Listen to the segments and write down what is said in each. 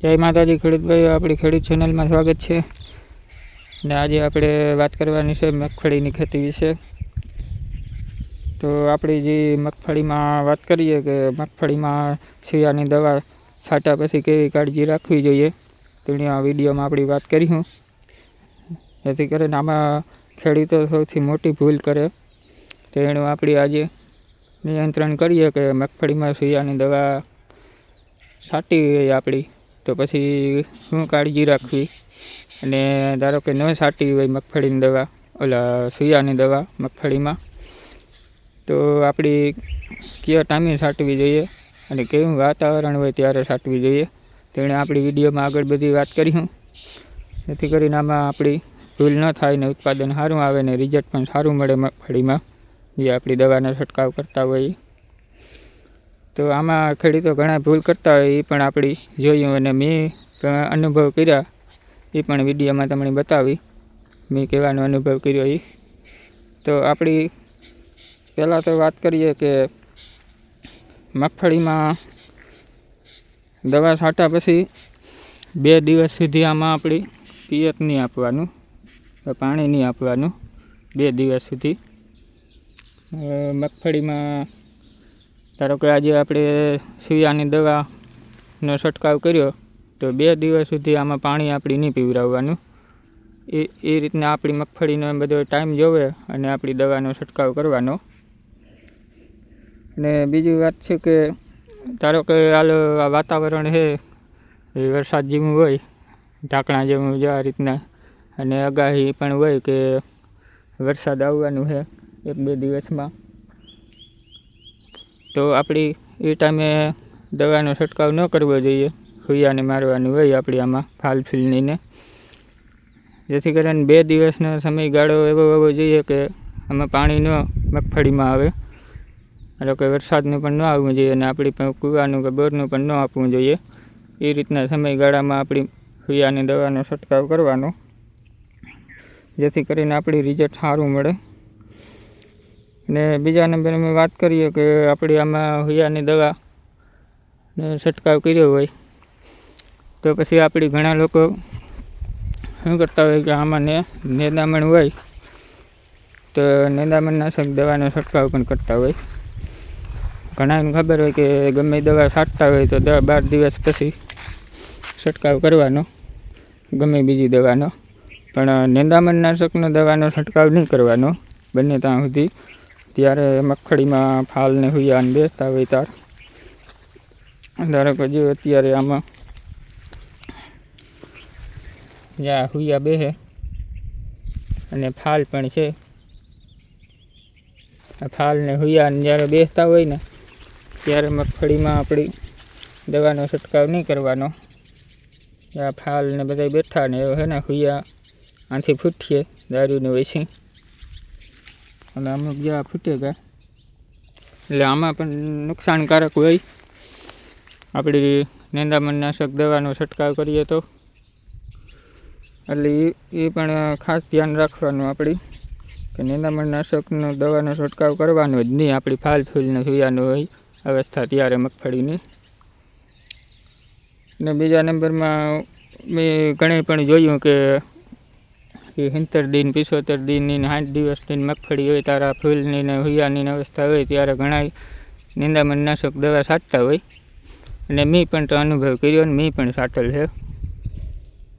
જય માતાજી ખેડૂતભાઈઓ આપણી ખેડૂત ચેનલમાં સ્વાગત છે. અને આજે આપણે વાત કરવાની છે મગફળીની ખેતી વિશે. તો આપણી જે મગફળીમાં વાત કરીએ કે મગફળીમાં શિયાની દવા છાંટ્યા પછી કેવી કાળજી રાખવી જોઈએ, તેની આ વિડીયોમાં આપણી વાત કરીશું. જેથી કરીને આમાં ખેડૂતો સૌથી મોટી ભૂલ કરે. તેનું આપણી આજે નિયંત્રણ કરીએ કે મગફળીમાં શિયાની દવા છાંટી આપણી. તો પછી શું કાળજી રાખવી? અને ધારો કે ન સાટી હોય મગફળીની દવા, ઓલા સુયાની દવા મગફળીમાં, તો આપણી કયા ટાઈમે સાટવી જોઈએ અને કેવું વાતાવરણ હોય ત્યારે છાંટવી જોઈએ? તેણે આપણી વિડીયોમાં આગળ બધી વાત કરીશું જેથી કરીને આમાં આપણી ભૂલ ન થાય ને ઉત્પાદન સારું આવે ને રિઝલ્ટ પણ સારું મળે મગફળીમાં. જે આપણી દવાનો છંટકાવ કરતા હોય. તો આમાં ખેડૂતો ઘણા ભૂલ કરતા હોય એ પણ આપણી જોયું અને મેં અનુભવ કર્યા. એ પણ વિડીયોમાં તમને બતાવી. મેં કહેવાનો અનુભવ કર્યો એ. તો આપણી પહેલાં તો વાત કરીએ કે મગફળીમાં દવા છાંટ્યા પછી બે દિવસ સુધી આમાં આપણી પિયત નહીં આપવાનું પાણી નહીં આપવાનું. બે દિવસ સુધી મગફળીમાં ધારો કે આજે આપણે શિયાની દવાનો છંટકાવ કર્યો, તો બે દિવસ સુધી આમાં પાણી આપણી નહીં પીવડાવવાનું એ એ રીતના આપણી મગફળીનો બધો ટાઈમ જોવે અને આપણી દવાનો છંટકાવ કરવાનો. અને બીજી વાત છે કે, ધારો કે હાલ આ વાતાવરણ છે, એ વરસાદ જેવું હોય, ઢાંકણા જેવું આ રીતના, અને આગાહી પણ હોય કે વરસાદ આવવાનું છે એક બે દિવસમાં. તો આપણી એ ટાઈમે દવાનો છંટકાવ ન કરવો જોઈએ. હુયાને મારવાની હોય આપણી આમાં, ફાલ ફીલનીને. જેથી કરીને બે દિવસનો સમયગાળો એવો હોવો જોઈએ કે આમાં પાણી ન મગફળીમાં આવે. ધારો કે વરસાદનું પણ ન આવવું જોઈએ અને આપણી પણ કૂવાનું કે બોરનું પણ ન આપવું જોઈએ. એ રીતના સમયગાળામાં આપણી હુયાની દવાનો છંટકાવ કરવાનો. જેથી કરીને આપણી રિઝલ્ટ સારું મળે. ને બીજા નંબરમાં વાત કરીએ કે આપણી આમાં હુયાની દવા ને છંટકાવ કર્યો હોય, તો પછી આપણી ઘણા લોકો શું કરતા હોય કે આમાં ને નેદામણ હોય, તો નેદામણનાશક દવાનો છંટકાવ પણ કરતા હોય. ઘણાને ખબર હોય કે ગમે દવા છાંટતા હોય તો દસ બાર દિવસ પછી છંટકાવ કરવાનો, ગમે બીજી દવાનો. પણ નિંદામણનાશકનો દવાનો છંટકાવ નહીં કરવાનો, બંને ત્યાં સુધી ત્યારે મગફળીમાં ફાલ ને હુયાને બેસતા હોય તાર. ધારો કે જો અત્યારે આમાં જ્યાં હુયા બેહે અને ફાલ પણ છે, આ ફાલ ને હુયા જ્યારે બેસતા હોય ને, ત્યારે મગફળીમાં આપણી દવાનો છંટકાવ નહીં કરવાનો. આ ફાલ ને બધા બેઠા ને એવું હે ને હુયા આથી ફૂટીએ દારૂને વેચી અને અમુક જેવા ફૂટે ગયા. એટલે આમાં પણ નુકસાનકારક હોય. આપણી નિંદામણનાશક દવાનો છંટકાવ કરીએ તો. એટલે એ એ પણ ખાસ ધ્યાન રાખવાનું આપણી. કે નિંદામણનાશકનો દવાનો છંટકાવ કરવાનો જ નહીં. આપણી ફાલ ફૂલને સુયાનું હોય. અવસ્થા ત્યારે મગફળીની. ને બીજા નંબરમાં મેં ઘણે પણ જોયું કે એ સિત્તેર દિન, પિસોતેર દિનની ને સાઠ દિન મગફળી હોય, તારા ફૂલની ને હુયાની અવસ્થા હોય, ત્યારે ઘણા નિંદામણનાશક દવા છાંટતા હોય. અને મેં પણ તો અનુભવ કર્યો ને મેં પણ સાટેલ છે.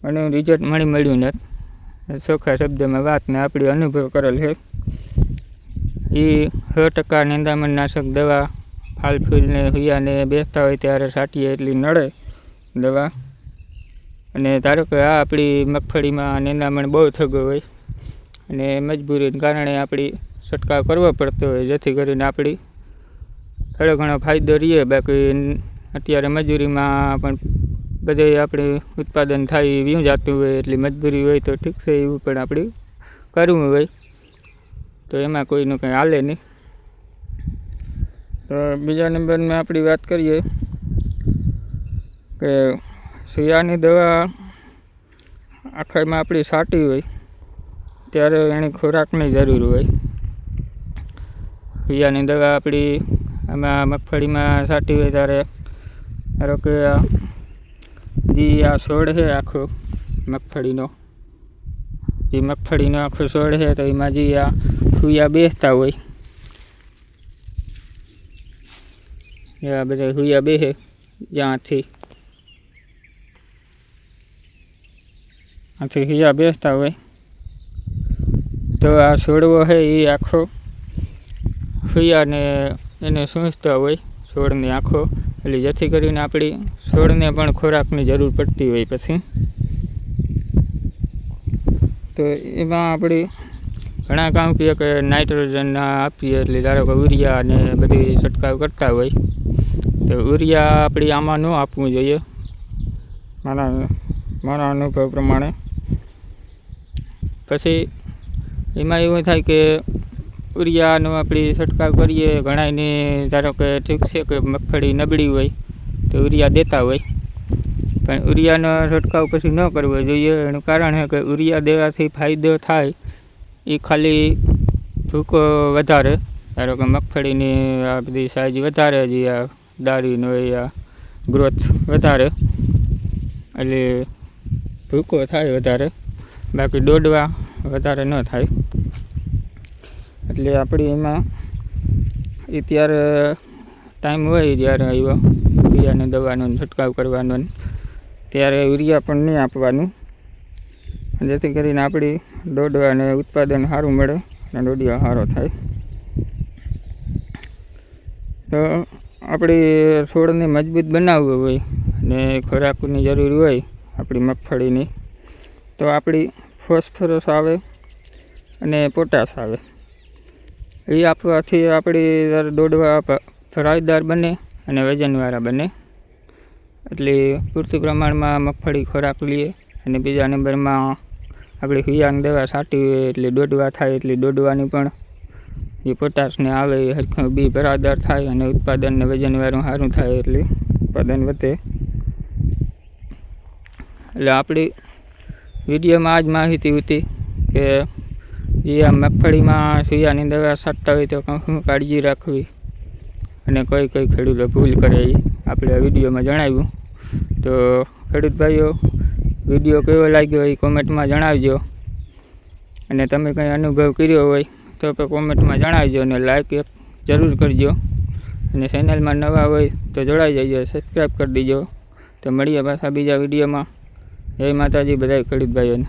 અને રિઝલ્ટ મળી મળ્યું નથી. ચોખ્ખા શબ્દમાં વાતને આપણે અનુભવ કરેલ છે. એ સો ટકા નિંદામણનાશક દવા, ફાલ ફૂલને હુયાને બેસતા હોય, ત્યારે છાંટીએ એટલી નડે દવા. અને ધારો કે આ આપણી મગફળીમાં નિંદામણ બહુ થતું હોય અને મજબૂરીને કારણે આપણી છંટકાવ કરવો પડતો હોય, જેથી કરીને આપણી થોડો ઘણો ફાયદો રહીએ. બાકી અત્યારે મજૂરીમાં પણ બધે આપણે ઉત્પાદન થાય વ્યું જાતું જતું હોય, એટલી મજબૂરી હોય તો ઠીક છે એવું પણ આપણે કરવું હોય. તો એમાં કોઈનું કંઈ હાલે નહીં. તો બીજા નંબરમાં આપણી વાત કરીએ કે સુયાની દવા આખાઈમાં આપણી સાટી હોય, ત્યારે એની ખોરાકની જરૂર હોય. સુયાની દવા આપણી આમાં મગફળીમાં છાંટી હોય ત્યારે ધારો કે જે આ છોડ છે આખો મગફળીનો, જે મગફળીનો આખો છોડ છે તો એમાં જે આ સુયા બેસતા હોય આ બધા હુયા બેસે જ્યાંથી આથી હિયા બેસતા હોય. તો આ છોડવો છે એ આખો. હુયાને એને સૂંચતા હોય છોડની આંખો. એટલે જેથી કરીને આપણી છોડને પણ ખોરાકની જરૂર પડતી હોય પછી. તો એમાં આપણી ઘણા કામ કહીએ કે નાઇટ્રોજન આપીએ એટલે ધારો કે યુરિયા ને બધી છંટકાવ કરતા હોય. તો યુરિયા આપણી આમાં ન આપવું જોઈએ. મારા મારા અનુભવ પ્રમાણે. પછી એમાં એવું થાય કે યુરિયાનો આપણે છંટકાવ કરીએ ઘણાને ધારો કે ઠીક છે કે મગફળી નબળી હોય તો યુરિયા દેતા હોય. પણ ઉરિયાનો છંટકાવ પછી ન કરવો જોઈએ. એનું કારણ છે કે યુરિયા દેવાથી ફાયદો થાય, એ ખાલી ભૂકો વધારે. ધારો કે મગફળીની આ બધી સાઈઝ વધારે જે આ દારીનો આ ગ્રોથ વધારે. એટલે ભૂકો થાય વધારે. બાકી દોડવા વધારે ન થાય. એટલે આપણી એમાં એ ત્યારે ટાઈમ હોય જ્યારે આવ્યો યુરિયાને દવાનો છંટકાવ કરવાનો ત્યારે યુરિયા પણ નહીં આપવાનું. જેથી કરીને આપણી દોડવાને ઉત્પાદન સારું મળે અને દોડિયા સારો થાય. તો આપણી છોડને મજબૂત બનાવવું હોય ને ખોરાકની જરૂર હોય આપણી મગફળીની તો આપણી ફોસ્ફરસ આવે અને પોટાશ આવે. એ આપવાથી આપણી દોડવા ફરાયદાર બને અને વજનવાળા બને. એટલે પૂરતી પ્રમાણમાં મગફળી ખોરાક લઈએ અને બીજા નંબરમાં આપણે હુયાની દવા છાંટી હોય એટલે દોડવા થાય એટલે દોડવાની પણ એ પોટાશને આવે એ હરખું બી ભરાદાર થાય અને ઉત્પાદનને વજનવાળું સારું થાય એટલે ઉત્પાદન વધે. એટલે આપણી વિડીયોમાં આ જ માહિતી હતી કે જે આ મગફળીમાં સુયાની દવા છાંટતા હોય તો શું કાળજી રાખવી. અને કઈ કઈ ખેડૂતો ભૂલ કરે એ આપણે આ વિડીયોમાં જણાવ્યું. તો ખેડૂત ભાઈઓ, વીડિયો કેવો લાગ્યો એ કોમેન્ટમાં જણાવજો. અને તમે કંઈ અનુભવ કર્યો હોય તો કોમેન્ટમાં જણાવજો અને લાઈક જરૂર કરજો. અને ચેનલમાં નવા હોય તો જોડાઈ જજો સબસ્ક્રાઈબ કરી દેજો. તો મળીએ પાછા બીજા વિડીયોમાં. જય માતાજી બધા ખેડૂત ભાઈઓને